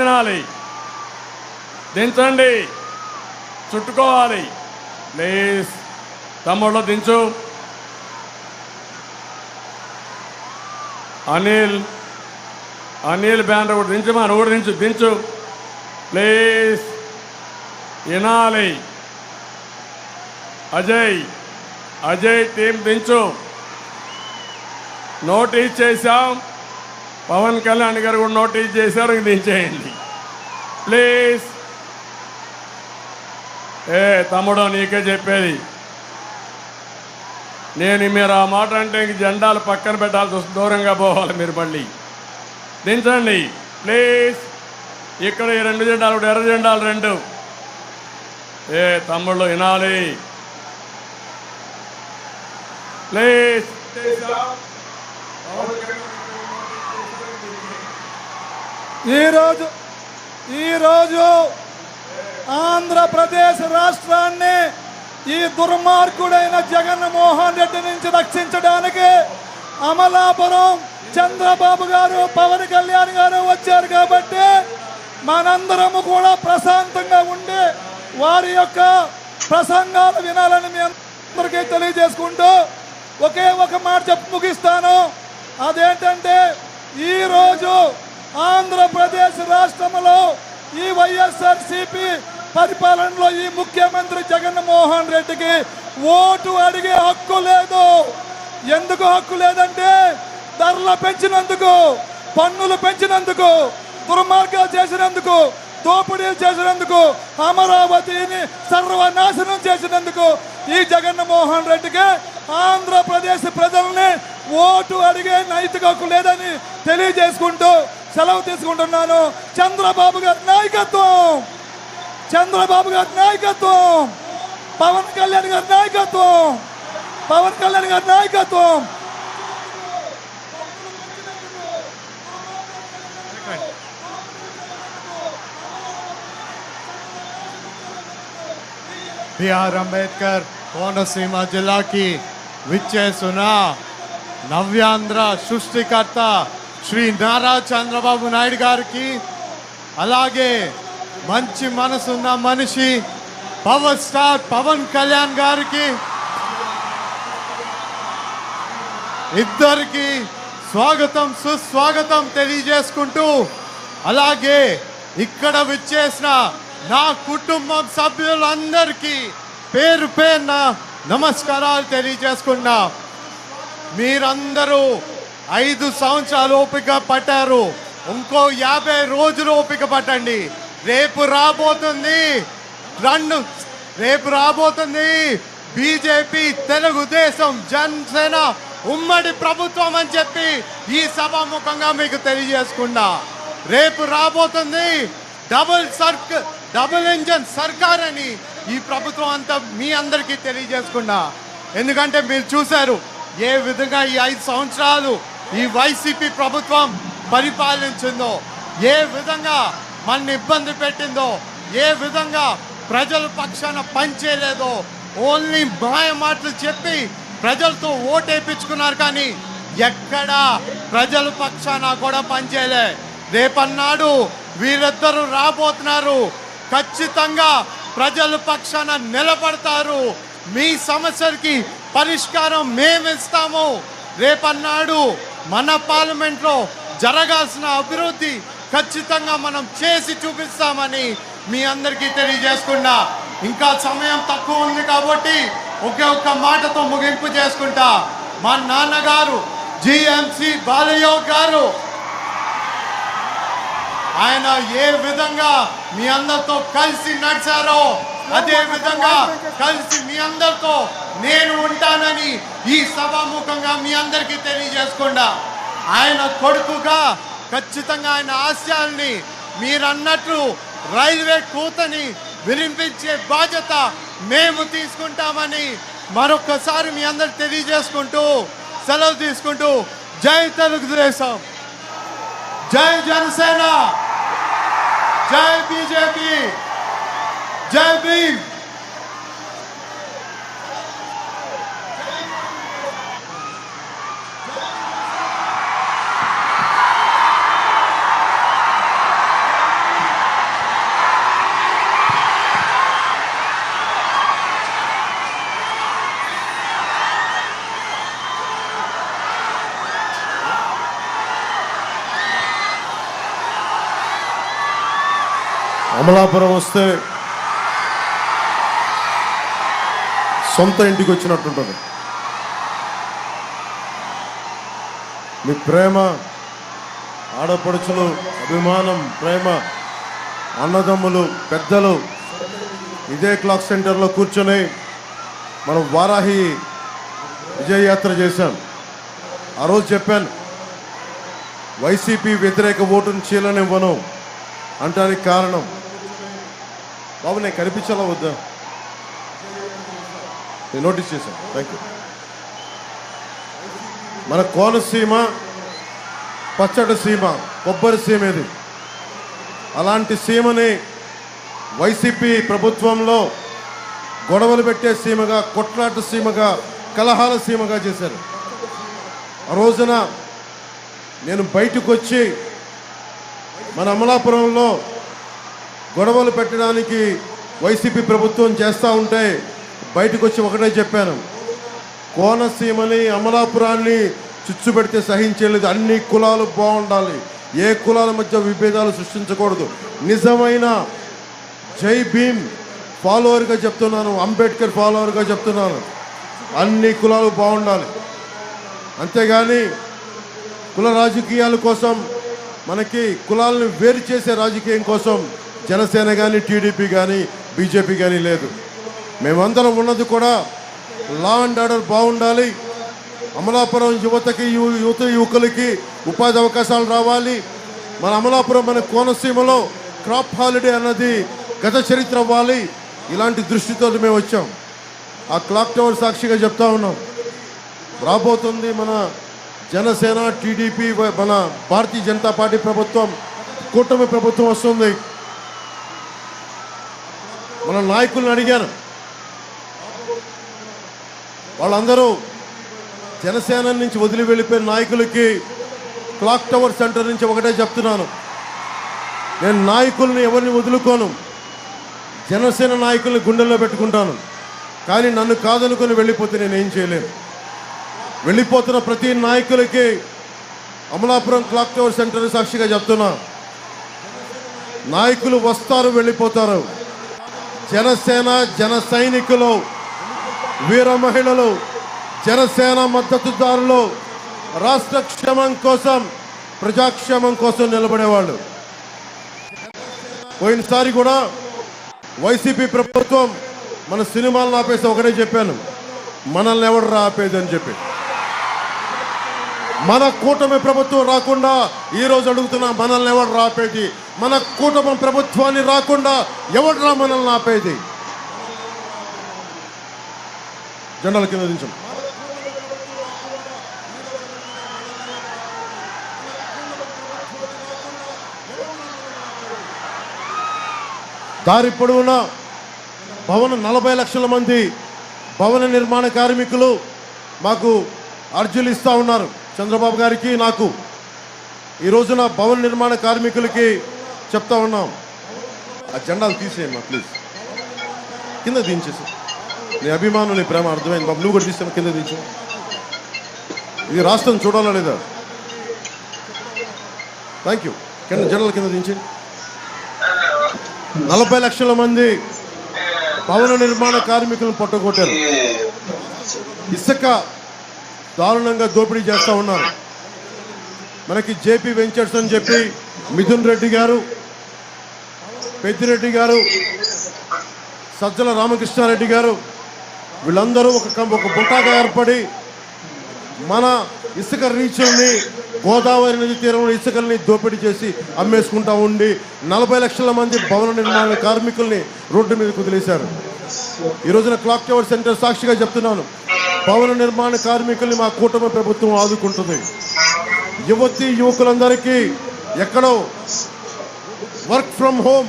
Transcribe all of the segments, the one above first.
తినాలి. దించండి. చుట్టుకోవాలి. ప్లీజ్. తమ్ముళ్ళు దించు. అనిల్ అనిల్ బ్యానర్ కూడా దించమా నువ్వు కూడా దించు దించు. ప్లీజ్. వినాలి. అజయ్ అజయ్ టీం దించు. నోటీస్ చేశాం. పవన్ కళ్యాణ్ గారు కూడా నోటీస్ చేశారు ఇంక దించేయండి ప్లీజ్ ఏ తమ్ముడు నీకే చెప్పేది. నేను మీరు ఆ మాట అంటే ఇంక జెండాలు పక్కన పెట్టాల్సి వస్తుంది. దూరంగా పోవాలి మీరు మళ్ళీ. దించండి. ప్లీజ్ ఇక్కడ ఈ రెండు జెండాలు కూడా ఎర్ర జెండాలు రెండు. ఏ తమ్ముళ్ళు వినాలి. ప్లీజ్ ఈరోజు ఈరోజు ఆంధ్రప్రదేశ్ రాష్ట్రాన్ని ఈ దుర్మార్గుడైన జగన్మోహన్ రెడ్డి నుంచి రక్షించడానికి అమలాపురం చంద్రబాబు గారు పవన్ కళ్యాణ్ గారు వచ్చారు కాబట్టి మనందరము కూడా ప్రశాంతంగా ఉండి వారి యొక్క ప్రసంగాలు వినాలని మీ అందరికీ తెలియజేసుకుంటూ ఒకే ఒక మాట చెప్పి ముగిస్తాను. అదేంటంటే ఈరోజు ఆంధ్రప్రదేశ్ రాష్ట్రంలో ఈ వైఎస్ఆర్ సిపి పరిపాలనలో ఈ ముఖ్యమంత్రి జగన్మోహన్ రెడ్డికి ఓటు అడిగే హక్కు లేదు. ఎందుకు హక్కు లేదంటే ధరలు పెంచినందుకు పన్నులు పెంచినందుకు దుర్మార్గాలు చేసినందుకు దోపిడీలు చేసినందుకు అమరావతిని సర్వనాశనం చేసినందుకు ఈ జగన్మోహన్ రెడ్డికి ఆంధ్రప్రదేశ్ ప్రజల్ని ఓటు అడిగే నైతిక హక్కు లేదని తెలియజేసుకుంటూ సెలవు తీసుకుంటున్నాను. చంద్రబాబు గారి నాయకత్వం. చంద్రబాబు గారి నాయకత్వం. పవన్ కళ్యాణ్ గారి నాయకత్వం. పవన్ కళ్యాణ్ గారి నాయకత్వం. బిఆర్ అంబేద్కర్ కోనసీమ జిల్లాకి విచ్చేస్తున్న నవ్యాంధ్ర సృష్టికర్త శ్రీ నారా చంద్రబాబు నాయుడు గారికి అలాగే మంచి మనసున్న మనిషి పవర్ స్టార్ పవన్ కళ్యాణ్ గారికి ఇద్దరికి స్వాగతం సుస్వాగతం తెలియజేసుకుంటూ అలాగే ఇక్కడ విచ్చేసిన నా కుటుంబం సభ్యులందరికీ పేరు పేరున నమస్కారాలు తెలియజేసుకున్నా మీరందరూ ఐదు సంవత్సరాలు ఓపిక పట్టారు. ఇంకో యాభై రోజులు ఓపిక పట్టండి. రేపు రాబోతుంది. రెండు రేపు రాబోతుంది. బీజేపీ తెలుగుదేశం జనసేన ఉమ్మడి ప్రభుత్వం అని చెప్పి ఈ సభాముఖంగా మీకు తెలియజేసుకున్నా. రేపు రాబోతుంది. డబుల్ సర్క్ డబుల్ ఇంజన్ సర్కార్ అని ఈ ప్రభుత్వం అంతా మీ అందరికీ తెలియజేసుకున్నా. ఎందుకంటే మీరు చూశారు ఏ విధంగా ఈ ఐదు సంవత్సరాలు ఈ వైసీపీ ప్రభుత్వం పరిపాలించిందో ఏ విధంగా మన ఇబ్బంది పెట్టిందో ఏ విధంగా ప్రజల పక్షాన పనిచేయలేదో ఓన్లీ మాయ మాటలు చెప్పి ప్రజలతో ఓటేపించుకున్నారు కానీ ఎక్కడా ప్రజల పక్షాన కూడా పనిచేయలే. రేపన్నాడు వీరిద్దరూ రాబోతున్నారు. ఖచ్చితంగా ప్రజల పక్షాన నిలబడతారు. మీ సమస్యలకి పరిష్కారం మేము ఇస్తాము రేపన్నాడు మన పార్లమెంట్లో జరగాల్సిన అభివృద్ధి ఖచ్చితంగా మనం చేసి చూపిస్తామని మీ అందరికీ తెలియజేసుకున్నా ఇంకా సమయం తక్కువ ఉంది కాబట్టి ఒకే ఒక్క మాటతో ముగింపు చేసుకుంటా. మా నాన్నగారు జిఎంసి బాలయ్య గారు. ఆయన ఏ విధంగా మీ అందరితో కలిసి నడిచారో అదే విధంగా కలిసి మీ అందరితో నేను ఉంటానని ఈ సభాముఖంగా మీ అందరికీ తెలియజేసుకుండా ఆయన కొడుకుగా ఖచ్చితంగా ఆయన ఆశయాల్ని మీరన్నట్లు రైల్వే కూతని వినిపించే బాధ్యత మేము తీసుకుంటామని మరొకసారి మీ అందరికి తెలియజేసుకుంటూ సెలవు తీసుకుంటూ జై తెలుగుదేశం. జై జనసేన. జై BJP. JB. Vamos lá para você. సొంత ఇంటికి వచ్చినట్టుంటుంది. మీ ప్రేమ ఆడపడుచులు అభిమానం ప్రేమ అన్నదమ్ములు పెద్దలు ఇదే క్లాక్ సెంటర్లో కూర్చొని మనం వారాహి విజయయాత్ర చేశాం. ఆ రోజు చెప్పాను వైసీపీ వ్యతిరేక ఓటును చీలనివ్వను అంటానికి కారణం. బాబు నేను కనిపించాలా వద్దా? నేను నోటీస్ చేశాను. థ్యాంక్ యూ మన కోనసీమ పచ్చడి సీమ కొబ్బరి సీమ ఇది. అలాంటి సీమని వైసీపీ ప్రభుత్వంలో గొడవలు పెట్టే సీమగా కొట్లాట సీమగా కలహాల సీమగా చేశారు. ఆ రోజున నేను బయటకు వచ్చి మన అమలాపురంలో గొడవలు పెట్టడానికి వైసీపీ ప్రభుత్వం చేస్తూ ఉంటే బయటకు వచ్చి ఒకటే చెప్పాను. కోనసీమని అమలాపురాన్ని చిచ్చు పెడితే సహించలేదు అన్ని కులాలు బాగుండాలి. ఏ కులాల మధ్య విభేదాలు సృష్టించకూడదు. నిజమైన జై భీమ్ ఫాలోవర్గా చెప్తున్నాను. అంబేద్కర్ ఫాలోవర్గా చెప్తున్నాను. అన్ని కులాలు బాగుండాలి. అంతేగాని కుల రాజకీయాల కోసం మనకి కులాలను వేరు చేసే రాజకీయం కోసం జనసేన కానీ టీడీపీ కానీ బీజేపీ కానీ లేదు. మేమందరం ఉన్నది కూడా లా అండ్ ఆర్డర్ బాగుండాలి. అమలాపురం యువతకి యువత యువకులకి ఉపాధి అవకాశాలు రావాలి. మన అమలాపురం మన కోనసీమలో క్రాప్ హాలిడే అన్నది గత చరిత్ర అవ్వాలి. ఇలాంటి దృష్టితో మేము వచ్చాం. ఆ క్లాక్ టవర్ సాక్షిగా చెప్తా ఉన్నాం. రాబోతుంది మన జనసేన టీడీపీ మన భారతీయ జనతా పార్టీ ప్రభుత్వం కూటమి ప్రభుత్వం వస్తుంది. మన నాయకులను అడిగాను వాళ్ళందరూ జనసేన నుంచి వదిలి వెళ్ళిపోయిన నాయకులకి క్లాక్ టవర్ సెంటర్ నుంచి ఒకటే చెప్తున్నాను. నేను నాయకుల్ని ఎవరిని వదులుకోను జనసేన నాయకుల్ని గుండెల్లో పెట్టుకుంటాను. కానీ నన్ను కాదనుకొని వెళ్ళిపోతే నేనేం చేయలేను. వెళ్ళిపోతున్న ప్రతి నాయకులకి అమలాపురం క్లాక్ టవర్ సెంటర్ సాక్షిగా చెప్తున్నా. నాయకులు వస్తారు వెళ్ళిపోతారు. జనసేన జన సైనికులు వీర మహిళలు జనసేన మద్దతుదారులు రాష్ట్ర క్షేమం కోసం ప్రజాక్షేమం కోసం నిలబడేవాళ్ళు. పోయినసారి కూడా వైసీపీ ప్రభుత్వం మన సినిమాలను ఆపేసి ఒకటే చెప్పాను. మనల్ని ఎవడు రాపేది అని చెప్పి. మన కూటమి ప్రభుత్వం రాకుండా ఈ రోజు అడుగుతున్నా మనల్ని ఎవడు రాపేది మన కూటమి ప్రభుత్వాన్ని రాకుండా ఎవడు మనల్ని ఆపేది? జెండాల కింద దించండి. దారి పొడవునా భవన నలభై లక్షల మంది భవన నిర్మాణ కార్మికులు మాకు అర్జీలు ఇస్తూ ఉన్నారు. చంద్రబాబు గారికి నాకు. ఈ రోజున భవన నిర్మాణ కార్మికులకి చెప్తా ఉన్నాం. ఆ జెండాలు తీసేయమ్మా ప్లీజ్ కింద దించేసి నీ అభిమానులు నీ ప్రేమ అర్థమైంది. బాబు నువ్వు కూడా తీసాను కింద దించు. ఇది రాష్ట్రం చూడాలా లేదా? థ్యాంక్ యూ కింద జనరల్ కింద దించి. నలభై లక్షల మంది భవన నిర్మాణ కార్మికులను పట్టుకొట్టారు. ఇసుక దారుణంగా దోపిడీ చేస్తూ ఉన్నారు. మనకి జేపీ వెంచర్స్ అని చెప్పి మిథున్ రెడ్డి గారు పెద్దిరెడ్డి గారు సజ్జల రామకృష్ణారెడ్డి గారు వీళ్ళందరూ ఒక ఒక బుట్టాగా ఏర్పడి మన ఇసుక రీచుల్ని గోదావరి నది తీరంలో ఇసుకల్ని దోపిడీ చేసి అమ్మేసుకుంటా ఉండి నలభై లక్షల మంది భవన నిర్మాణ కార్మికుల్ని రోడ్డు మీద కుదిలేశారు ఈ రోజున క్లాక్ టవర్ సెంటర్ సాక్షిగా చెప్తున్నాను. భవన నిర్మాణ కార్మికుల్ని మా కూటమి ప్రభుత్వం ఆదుకుంటుంది. యువతి యువకులందరికీ ఎక్కడో వర్క్ ఫ్రమ్ హోమ్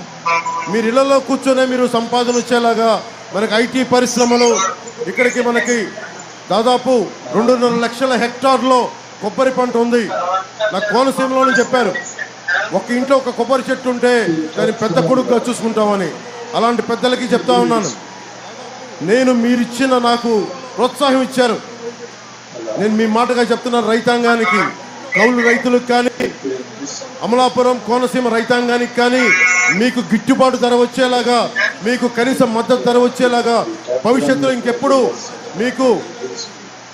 మీరు ఇళ్ళలో కూర్చొనే మీరు సంపాదన వచ్చేలాగా మనకి ఐటీ పరిశ్రమలు ఇక్కడికి మనకి దాదాపు రెండున్నర లక్షల హెక్టార్లో కొబ్బరి పంట ఉంది. నాకు కోనసీమలోనే చెప్పారు. ఒక ఇంట్లో ఒక కొబ్బరి చెట్టు ఉంటే దాన్ని పెద్ద కొడుకుగా చూసుకుంటామని. అలాంటి పెద్దలకి చెప్తా ఉన్నాను. నేను మీరిచ్చిన నాకు ప్రోత్సాహం ఇచ్చారు. నేను మీ మాటగా చెప్తున్నాను రైతాంగానికి కౌలు రైతులకు కానీ అమలాపురం కోనసీమ రైతాంగానికి కానీ మీకు గిట్టుబాటు ధర వచ్చేలాగా మీకు కనీస మద్దతు ధర వచ్చేలాగా భవిష్యత్తులో ఇంకెప్పుడు మీకు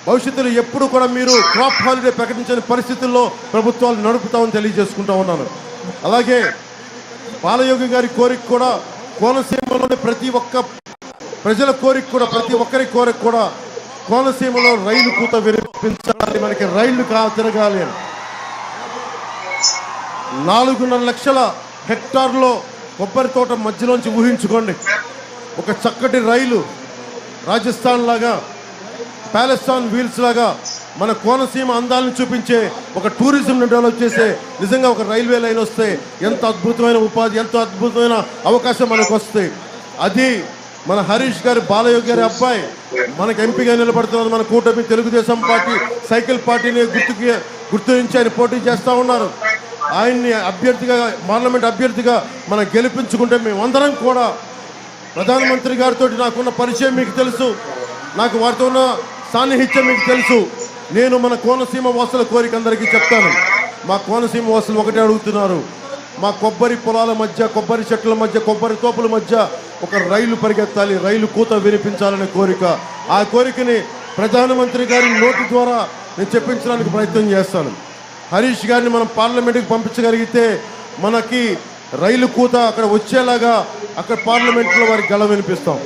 భవిష్యత్తులో ఎప్పుడు కూడా మీరు క్రాప్ హాలిడే ప్రకటించని పరిస్థితుల్లో ప్రభుత్వాలు నడుపుతామని తెలియజేసుకుంటా ఉన్నాను. అలాగే బాలయోగి గారి కోరిక కూడా కోనసీమలోని ప్రతి ఒక్క ప్రజల కోరిక కూడా ప్రతి ఒక్కరి కోరిక కూడా కోనసీమలో రైలు కూత వినిపించాలి మనకి రైళ్ళు కా తిరగాలి అని. నాలుగున్నర లక్షల హెక్టార్లో కొబ్బరి తోట మధ్యలోంచి ఊహించుకోండి. ఒక చక్కటి రైలు రాజస్థాన్ లాగా ప్యాలెస్తాన్ వీల్స్ లాగా మన కోనసీమ అందాలను చూపించే ఒక టూరిజం డెవలప్ చేసే నిజంగా ఒక రైల్వే లైన్ వస్తే ఎంత అద్భుతమైన ఉపాధి ఎంత అద్భుతమైన అవకాశం మనకు వస్తాయి అది మన హరీష్ గారి బాలయోగి గారి అబ్బాయి మనకు ఎంపీగా నిలబడుతున్నది మన కూటమి తెలుగుదేశం పార్టీ సైకిల్ పార్టీని గుర్తుకి గుర్తించి ఆయన పోటీ చేస్తూ ఉన్నారు. ఆయన్ని అభ్యర్థిగా పార్లమెంట్ అభ్యర్థిగా మనం గెలిపించుకుంటే మేమందరం కూడా ప్రధానమంత్రి గారితో నాకున్న పరిచయం మీకు తెలుసు. నాకు వారితో ఉన్న సాన్నిహిత్యం మీకు తెలుసు. నేను మన కోనసీమ వాసుల కోరిక అందరికీ చెప్తాను. మా కోనసీమ వాసులు ఒకటే అడుగుతున్నారు. మా కొబ్బరి పొలాల మధ్య కొబ్బరి చెట్ల మధ్య కొబ్బరి తోపుల మధ్య ఒక రైలు పరిగెత్తాలి రైలు కూత వినిపించాలనే కోరిక. ఆ కోరికని ప్రధానమంత్రి గారి నోటి ద్వారా నేను చెప్పించడానికి ప్రయత్నం చేస్తాను. హరీష్ గారిని మనం పార్లమెంట్కి పంపించగలిగితే మనకి రైలు కూత అక్కడ వచ్చేలాగా అక్కడ పార్లమెంట్లో వారికి గల వినిపిస్తాం.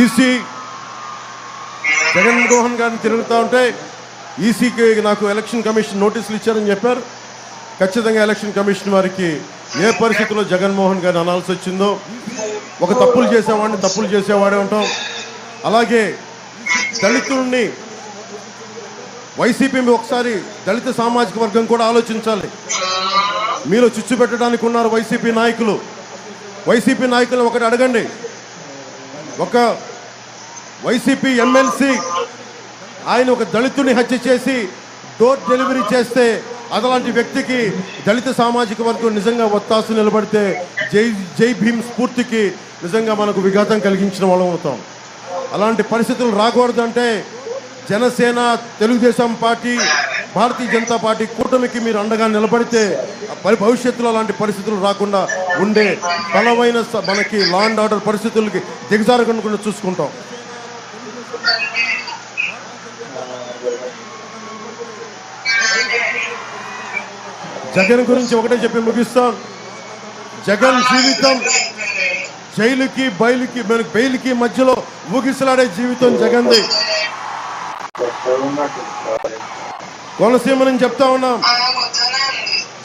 ఈసీ జగన్మోహన్ గారిని తిరుగుతూ ఉంటే ఈసీకి నాకు ఎలక్షన్ కమిషన్ నోటీసులు ఇచ్చారని చెప్పారు. ఖచ్చితంగా ఎలక్షన్ కమిషన్ వారికి ఏ పరిస్థితుల్లో జగన్మోహన్ గారిని అనాల్సి వచ్చిందో ఒక తప్పులు చేసేవాడిని తప్పులు చేసేవాడే ఉంటాం. అలాగే దళితుల్ని వైసీపీ ఒకసారి దళిత సామాజిక వర్గం కూడా ఆలోచించాలి. మీరు చిచ్చు పెట్టడానికి ఉన్నారు వైసీపీ నాయకులు. వైసీపీ నాయకులు ఒకటి అడగండి. ఒక వైసీపీ ఎమ్మెల్సీ ఆయన ఒక దళితుని హత్య చేసి డోర్ డెలివరీ చేస్తే అలాంటి వ్యక్తికి దళిత సామాజిక వర్గం నిజంగా ఒత్తాసు నిలబడితే జై జై భీమ్ స్ఫూర్తికి నిజంగా మనకు విఘాతం కలిగించిన వాళ్ళం అవుతాం. అలాంటి పరిస్థితులు రాకూడదంటే జనసేన తెలుగుదేశం పార్టీ భారతీయ జనతా పార్టీ కూటమికి మీరు అండగా నిలబడితే భవిష్యత్తులో అలాంటి పరిస్థితులు రాకుండా ఉండే బలమైన మనకి లా అండ్ ఆర్డర్ పరిస్థితులకి దిగజారకుండా చూసుకుంటాం. జగన్ గురించి ఒకటే చెప్పి ముగిస్తాం. జగన్ జీవితం జైలుకి బయలుకి బెయిల్కి మధ్యలో ఊగిసలాడే జీవితం జగన్ది. కోనసీమ నుంచి చెప్తా ఉన్నాం.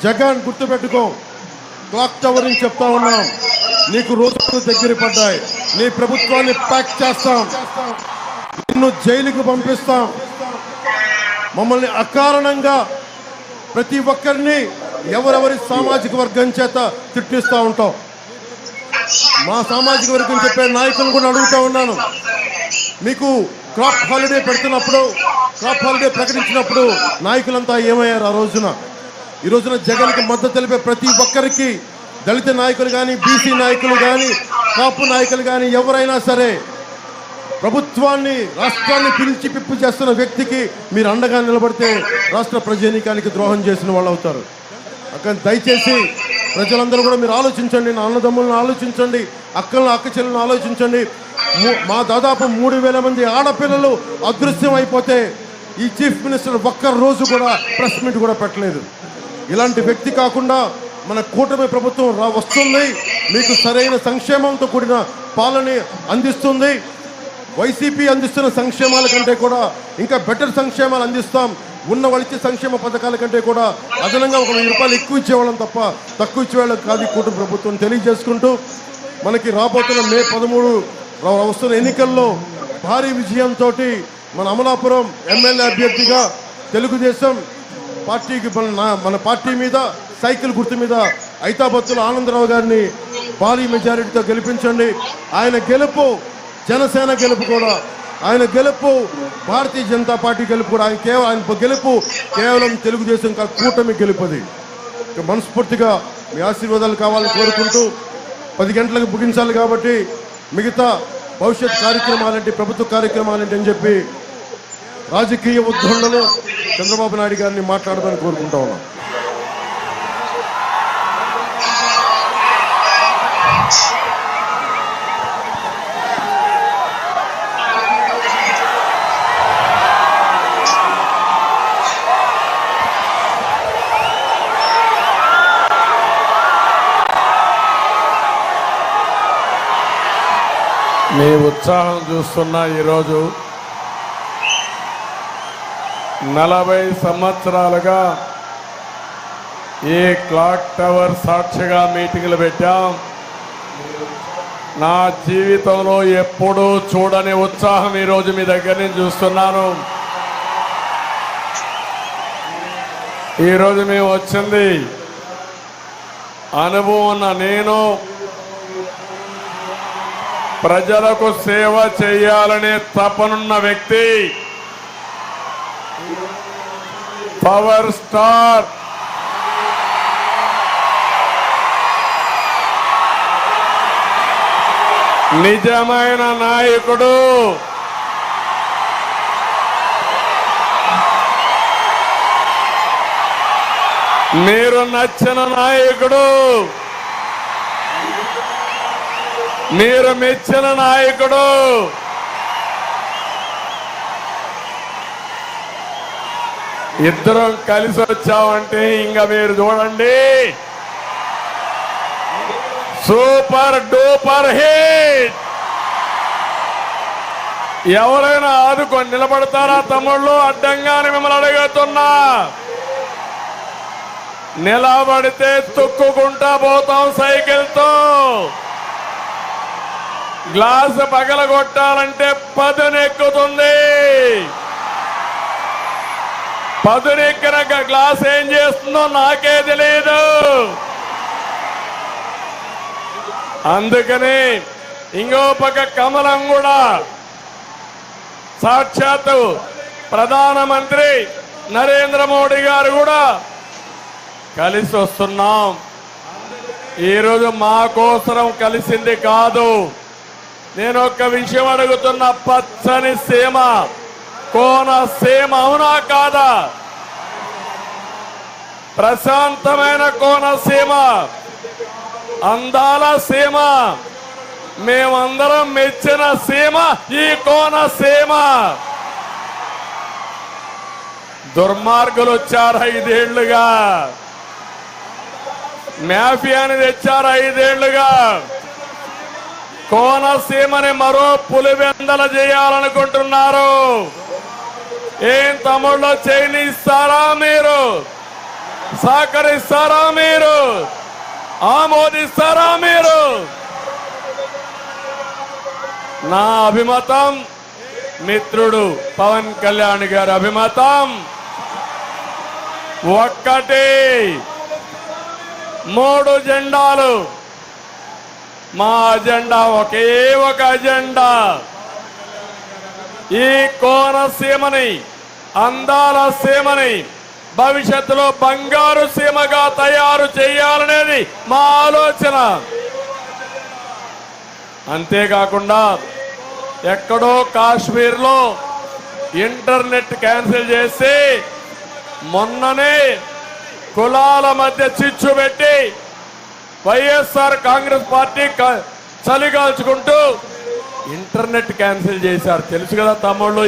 జగన్ గుర్తుపెట్టుకో. క్లాక్ టవర్ నుంచి చెప్తా ఉన్నాం. నీకు రోజులు దగ్గర పడ్డాయి. నీ ప్రభుత్వాన్ని ప్యాక్ చేస్తాం. నిన్ను జైలుకు పంపిస్తాం. మమ్మల్ని అకారణంగా ప్రతి ఒక్కరిని ఎవరెవరి సామాజిక వర్గం చేత తిట్టిస్తూ ఉంటాం. మా సామాజిక వర్గం చెప్పే నాయకులను కూడా అడుగుతూ ఉన్నాను. మీకు క్రాప్ హాలిడే పెడుతున్నప్పుడు క్రాప్ హాలిడే ప్రకటించినప్పుడు నాయకులంతా ఏమయ్యారు ఆ రోజున? ఈ రోజున జగన్కి మద్దతు తెలిపే ప్రతి ఒక్కరికి దళిత నాయకులు కానీ బీసీ నాయకులు కానీ కాపు నాయకులు కానీ ఎవరైనా సరే ప్రభుత్వాన్ని రాష్ట్రాన్ని పిలిచి పిప్పు చేస్తున్న వ్యక్తికి మీరు అండగా నిలబడితే రాష్ట్ర ప్రజానీకానికి ద్రోహం చేసిన వాళ్ళు అవుతారు. అక్కడ దయచేసి ప్రజలందరూ కూడా మీరు ఆలోచించండి నా అన్నదమ్ములను ఆలోచించండి అక్కలను అక్క చెల్లెలను ఆలోచించండి. మా దాదాపు మూడు వేల మంది ఆడపిల్లలు అదృశ్యం అయిపోతే ఈ చీఫ్ మినిస్టర్ ఒక్క రోజు కూడా ప్రెస్ మీట్ కూడా పెట్టలేదు. ఇలాంటి వ్యక్తి కాకుండా మన కూటమి ప్రభుత్వం వస్తుంది మీకు సరైన సంక్షేమంతో కూడిన పాలన అందిస్తుంది. వైసీపీ అందిస్తున్న సంక్షేమాల కంటే కూడా ఇంకా బెటర్ సంక్షేమాలు అందిస్తాం. ఉన్న వాళ్ళకి సంక్షేమ పథకాల కంటే కూడా అదనంగా ఒక వెయ్యి రూపాయలు ఎక్కువ ఇచ్చేవాళ్ళం తప్ప తక్కువ ఇచ్చేవాళ్ళం కాదు ఈ కూటమి ప్రభుత్వం తెలియజేసుకుంటూ మనకి రాబోతున్న మే పదమూడు వస్తున్న ఎన్నికల్లో భారీ విజయంతో మన అమలాపురం ఎమ్మెల్యే అభ్యర్థిగా తెలుగుదేశం పార్టీకి మన నా- మన పార్టీ మీద సైకిల్ గుర్తు మీద ఐతాబత్తుల ఆనందరావు గారిని భారీ మెజారిటీతో గెలిపించండి. ఆయన గెలుపు జనసేన గెలుపు కూడా. ఆయన గెలుపు భారతీయ జనతా పార్టీ గెలుపు కూడా. ఆయన కేవలం ఆయన గెలుపు కేవలం తెలుగుదేశం కాదు, కూటమి గెలుపది మనస్ఫూర్తిగా మీ ఆశీర్వాదాలు కావాలని కోరుకుంటూ పది గంటలకు ముగించాలి కాబట్టి మిగతా భవిష్యత్ కార్యక్రమాలంటే ప్రభుత్వ కార్యక్రమాలంటే అని చెప్పి రాజకీయ ఉద్ధరణలో చంద్రబాబు నాయుడు గారిని మాట్లాడమని కోరుకుంటా ఉన్నాం. మీ ఉత్సాహం చూస్తున్న ఈరోజు నలభై సంవత్సరాలుగా ఈ క్లాక్ టవర్ సాక్షిగా మీటింగ్లు పెట్టాం. నా జీవితంలో ఎప్పుడూ చూడని ఉత్సాహం ఈరోజు మీ దగ్గర నేను చూస్తున్నాను. ఈరోజు మేము వచ్చింది అనుభవం ఉన్న నేను ప్రజలకు సేవ చేయాలనే తపనున్న వ్యక్తి. Power star. నిజమైన నాయకుడు. మీరు నచ్చిన నాయకుడు. మీరు మెచ్చిన నాయకుడు. ఇద్దరం కలిసి వచ్చామంటే ఇంకా మీరు చూడండి. Super duper hit. ఎవరైనా ఆదుకొని నిలబడతారా తమ్ముళ్ళు? అడ్డంగానే మిమ్మల్ని అడుగుతున్నా. నిలబడితే తొక్కుకుంటా పోతాం సైకిల్తో. గ్లాసు పగలగొట్టాలంటే పదునెక్కుతుంది. పదునెక్కిన గ్లాస్ ఏం చేస్తుందో నాకే తెలియదు అందుకని ఇంకో పక్క కమలం కూడా సాక్షాత్తు ప్రధానమంత్రి నరేంద్ర మోడీ గారు కూడా కలిసి వస్తున్నాం ఈరోజు మా కోసరం కలిసింది కాదు. నేను ఒక్క విషయం అడుగుతున్న పచ్చని సీమ కోనసీమ అవునా కాదా? ప్రశాంతమైన కోనసీమ అందాల సీమ మేమందరం మెచ్చిన సీమ ఈ కోనసీమ దుర్మార్గులు వచ్చారు ఐదేళ్ళుగా? మాఫియాని తెచ్చారు ఐదేళ్ళుగా? కోనసీమని మరో పులివెందల చేయాలనుకుంటున్నారు. ఏం తమ్ముళ్ళు చేయనిస్తారా మీరు? సహకరిస్తారా మీరు? ఆమోదిస్తారా మీరు? నా అభిమతం మిత్రుడు పవన్ కళ్యాణ్ గారి అభిమతం. ఒక్కటి మూడు జెండాలు మా అజెండా ఒకే ఒక అజెండా. ఈ కోనసీమని అందాల సీమని భవిష్యత్తులో బంగారు సీమగా తయారు చేయాలనేది మా ఆలోచన. అంతేకాకుండా ఎక్కడో కాశ్మీర్లో ఇంటర్నెట్ క్యాన్సిల్ చేసి మొన్ననే కులాల మధ్య చిచ్చు పెట్టి వైఎస్ఆర్ కాంగ్రెస్ పార్టీ చలిగాల్చుకుంటూ ఇంటర్నెట్ క్యాన్సిల్ చేశారు. తెలుసు కదా తమ్ముళ్ళు